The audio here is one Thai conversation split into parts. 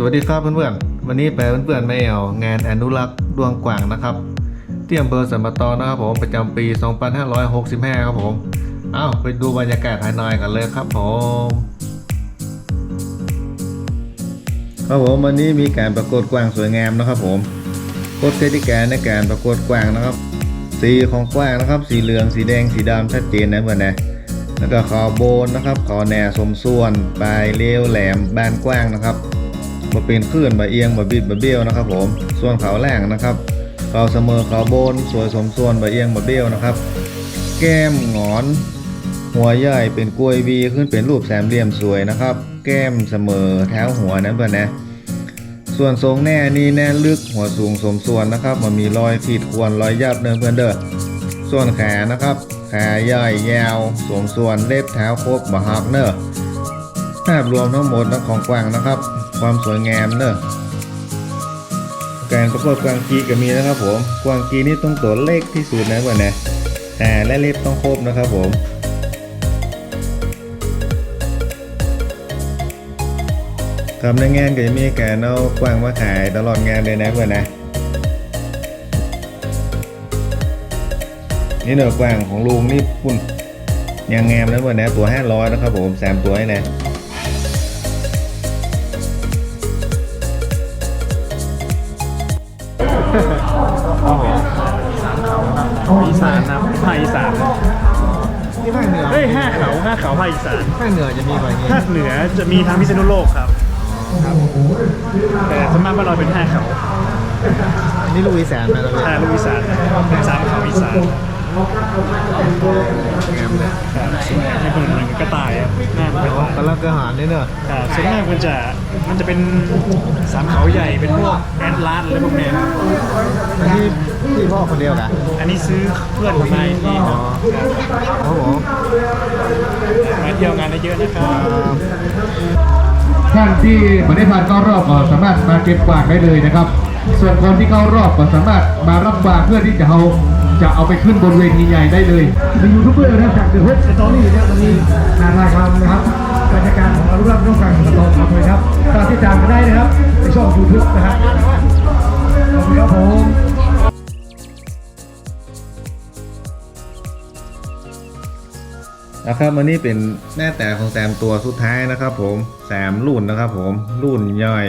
สวัสดีครับเพื่อนๆ วันนี้แปลเพื่อนๆไม่เอางานอนุรักษ์ดวงกว่างนะครับที่อำเภอสัมปะตอนะครับผมประจำปี 2565 ครับผมเอ้าไปดูบรรยากาศภายในกันเลยครับผมครับผมวันนี้มีการประกวดกวางสวยงามนะครับผมกฎกติกาในการประกวดกวางนะครับ สีของกวางนะครับ สีเหลืองสีแดงสีดำชัดเจนนะเพื่อนนะแล้วก็ขอโบนนะครับขอแหน่สมส่วนปลายเลี้ยวแหลมบานกว้างนะครับ มาเป็นคลื่นมาเอียงมาบิดมาเบี้ยวนะครับผมส่วนเขาแหล่งนะครับเขาเสมอเขาโบนสวยสมส่วนมาเอียงมาเบี้ยวนะครับ แก้มงอน หัวใหญ่เป็นกล้วยวีขึ้นเป็นรูปแสมเหลี่ยมสวยนะครับ แก้มเสมอแถวหัวนั้นเพื่อนนะส่วนทรงแน่นี่แน่ลึกหัวสูงสมส่วนนะครับมันมีรอยขีดข่วนรอยยับเนื้อเพื่อนเด้อส่วนแขนนะครับแขนใหญ่ยาวสมส่วนเล็บเท้าครบมาหักเนอะภาพรวมทั้งหมดนะของกวางนะครับ ความสวยงามเนอะการประกวดกวางกีก็มีนะครับผมกวางกีนี่ต้องตัวเล็กที่สุดนะกว่านะแต่และเล็บต้องครบนะครับผมครับในงานก็จะมีการเอากวางมาขายตลอดงานเลยนะกว่านะนี่เนื้อกวางของลุงนี่ปุ่นยังงามนะเพื่อนนะตัว500นะครับผมสามตัวให้นะ อีสานนะภาคอีสานที่ภาคเหนือเฮ้ยห้าเขาห้าเขาภาคอีสานภาคเหนือจะมีแบบนี้ภาคเหนือจะมีทางพิษณุโลกครับครับ แต่สวนมากบ้านเราเป็นห้าเขาอันนี้ลูกอีสานนะครับห้าลูกอีสานเป็นสามเขาอีสาน งามเลยครับให้คนหมือนกระต่ายครับหน้ามือนกระต่าย กำลังกระหารนี่เนอะครับส่วนมากมันจะมันจะเป็นสามเขาใหญ่เป็นพวกแอดลาสอะไรพวกเนี้ยอันนี้ที่พ่อคนเดียวกันอันนี้ซื้อเพื่อนมมาอีกทีครับครับผมมาเที่ยวงานได้เยอะนะครับ ท่านที่ไม่ได้ผ่านเข้ารอบก็สามารถมาเก็บกวางได้เลยนะครับ ส่วนคนที่เข้ารอบก็สามารถมารับกวางเพื่อที่จะเอา จะเอาไปขึ้นบนเวทีใหญ่ได้เลยมียูทูบเบอร์นะครับจากเดอะเวทสตอรี่นะครับวันนี้นานรายการนะครับบรรยากาศของอนุรักษ์น้องกลางสตอรี่เลยครับตามที่จางกันได้นะครับในช่องยูทูบนะครับขอบคุณครับผมนะครับวันนี้เป็นแน่แต่ของแซมตัวสุดท้ายนะครับ ผมแซมรุ่นนะครับ ผมรุ่นย่อย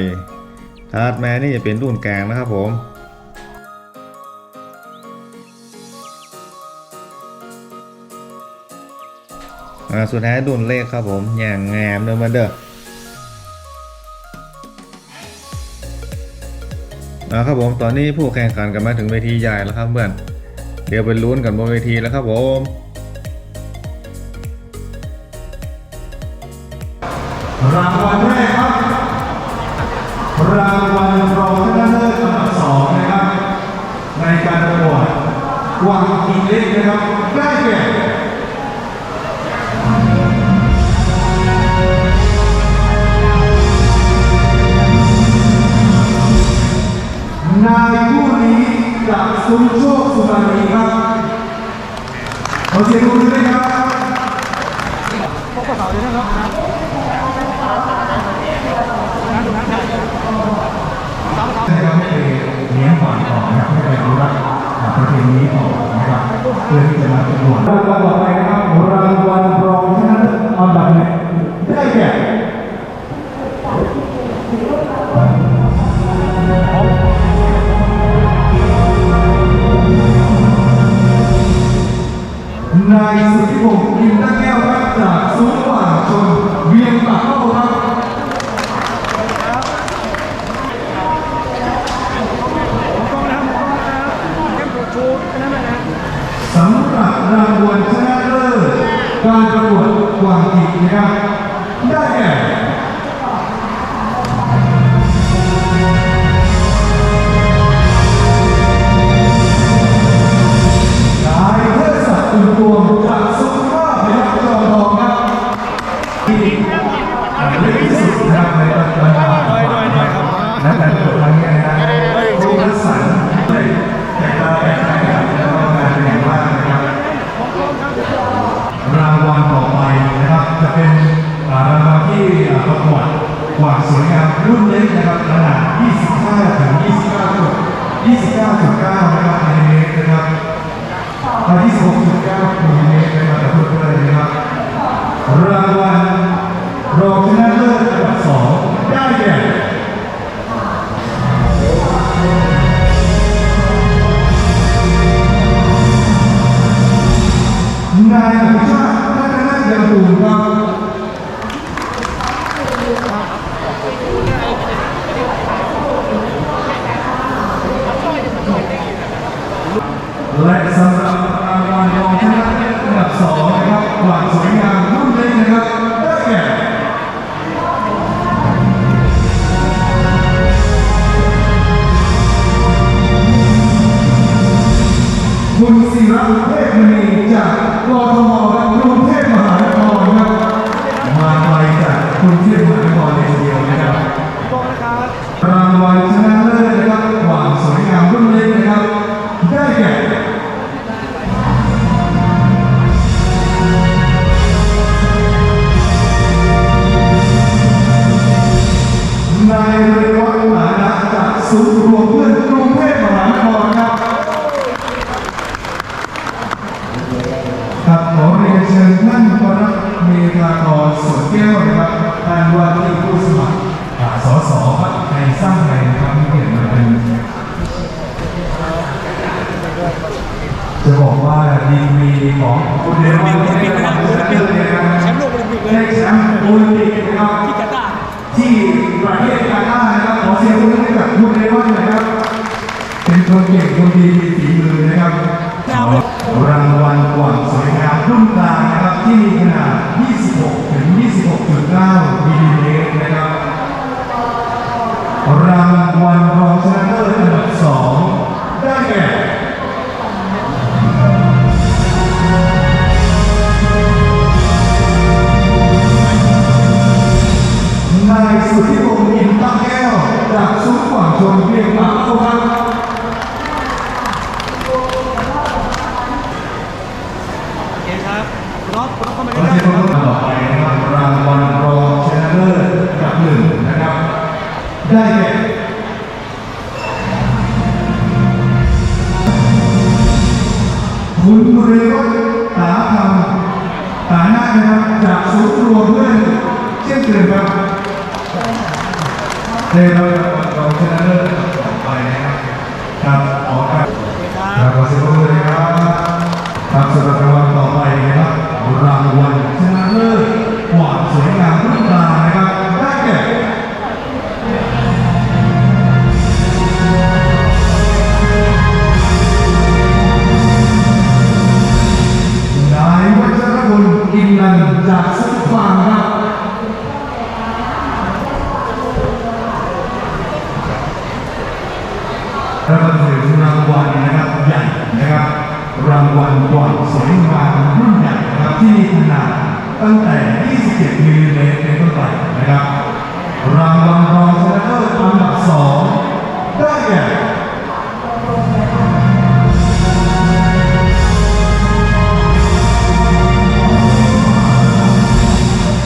ถัดมานี่จะเป็นรุ่นกลางนะครับ ผม สุดท้ายรุ่นเลขครับผมอย่างงามเดิมมาเด้อนะครับผมตอนนี้ผู้แข่งขันกันมาถึงเวทีใหญ่แล้วครับเพื่อนเดี๋ยวไปลุ้นกันบนเวทีแล้วครับผมรางวัลแรกครับ รางวัลรองชนะเลิศอันดับสองนะครับ ในการประกวดกวางกินเล็กนะครับได้แก่ นายผู้นี้จากสุนโชคสุมาลีครับขอเสียงปรบมือด้วยครับนะครับให้เลี้ยงก่อนก่อนนะครับให้ไปอนุรักษ์ประเพณีต่อนะครับเพื่อที่จะมาประกวดรางวัลต่อไปนะครับรางวัลรองชนะเลิศอันดับหนึ่งได้แก่ วดกวางกิกนะครับ Rock and roll. รางวัลชนะ คนดีมีฝีมือนะครับรางวัลความสวยงามรุ่นกลางนะครับที่มีขนาด 26 ถึง 26.9มิลลิเมตรนะครับ รางวัลรองชนะเลิศอันดับ2ได้แก่นายสุทธิพงศ์อินตั้งแก้วจากซุ้มขวางชนเรียกมา ตาคำตาหน้านะครับจากศูนย์รวมเพื่อนเช่นเดิมครับเดี๋ยวเราเราชนะเลิศต่อไปนะครับครับขอบคุณครับขอบคุณครับ 27มิลลิเมตรเป็นต้นไปนะครับ รางวัลรองชนะเลิศอันดับ2ได้แก่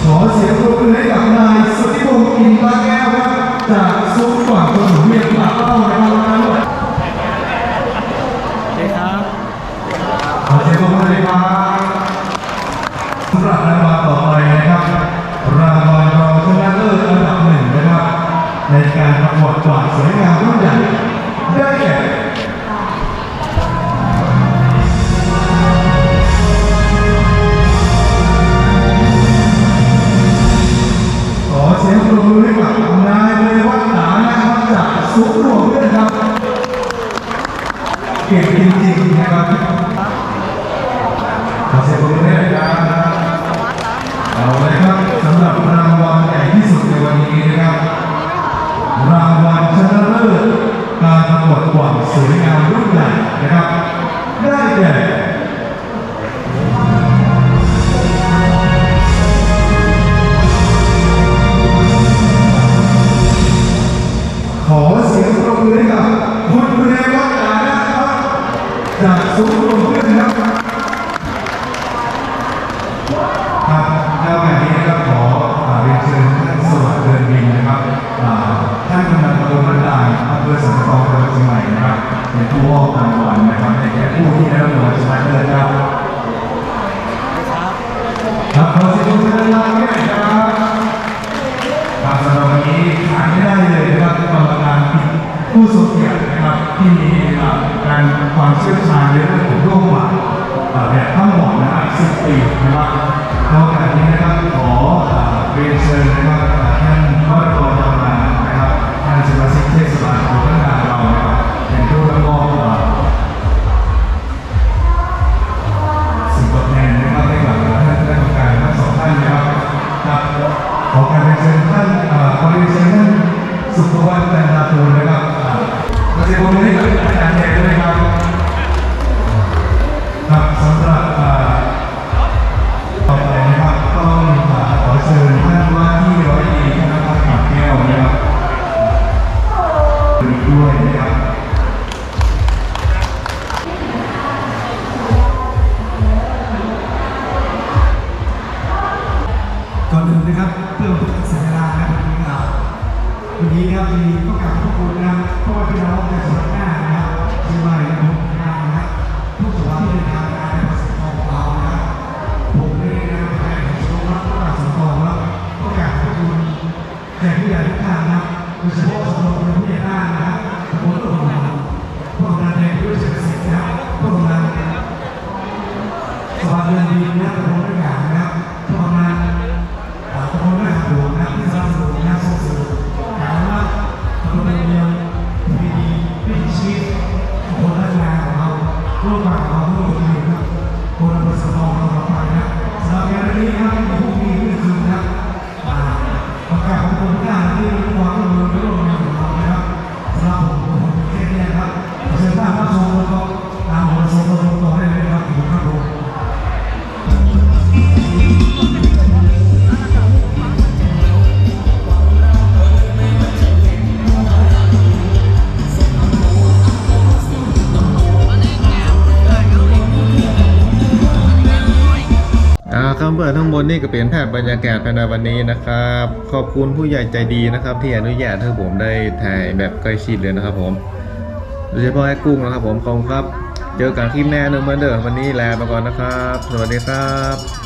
ขอเสียงปรบมือให้กับนายสุธิพงศ์อิาแก้วครับจากซุ้ว่งถนนเวียงปากเป้านะครับขอเสียงปรบมือเลยครับ รางวัลต่อไปนะครับ รางวัลรองชนะเลิศอันดับหนึ่งนะครับ ในการประกวดกวาดสวยงามรุ่นใหญ่ได้แกขอเสียงปรบมือให้กับ คุณธนาเนี่ยนะครับครับสำหรับวันนี้ขาดไม่ได้เลยนะครับกรรมการผู้ทรงเกียรตินะครับที่มีการความเชี่ยวชาญในเรื่องของโรคหวัดแบบทั้งหมดนะครับ10ปีนะครับนอกจากนี้นะครับขอเรียนเชิญนะครับ ครับสำหรับอ่าต่อไปนะครับต้องขอเชิญท่านว่าที่ร้อยเอกธนพัฒน์ขับแก้วนะครับด้วยนะครับก่อนอื่นนะครับเพื่อเป็นการเสียเวลานะครับวันนี้นนี้ครับมีต้องการขอบคุณนะครับเพราะว่าพี่น้องในส่วนหน้านะครับมีใหม่และผมน น ก็เป็นภาพบรรยากาศภายในวันนี้นะครับ ขอบคุณผู้ใหญ่ใจดีนะครับ ที่อนุญาตให้ผมได้ถ่ายแบบใกล้ชิดเลยนะครับผม โดยเฉพาะไอ้กุ้งนะครับผมขอบคุณครับ เจอกันคลิปหน้าหนึ่งเหมือนเดิมวันนี้ลาไปก่อนนะครับ สวัสดีครับ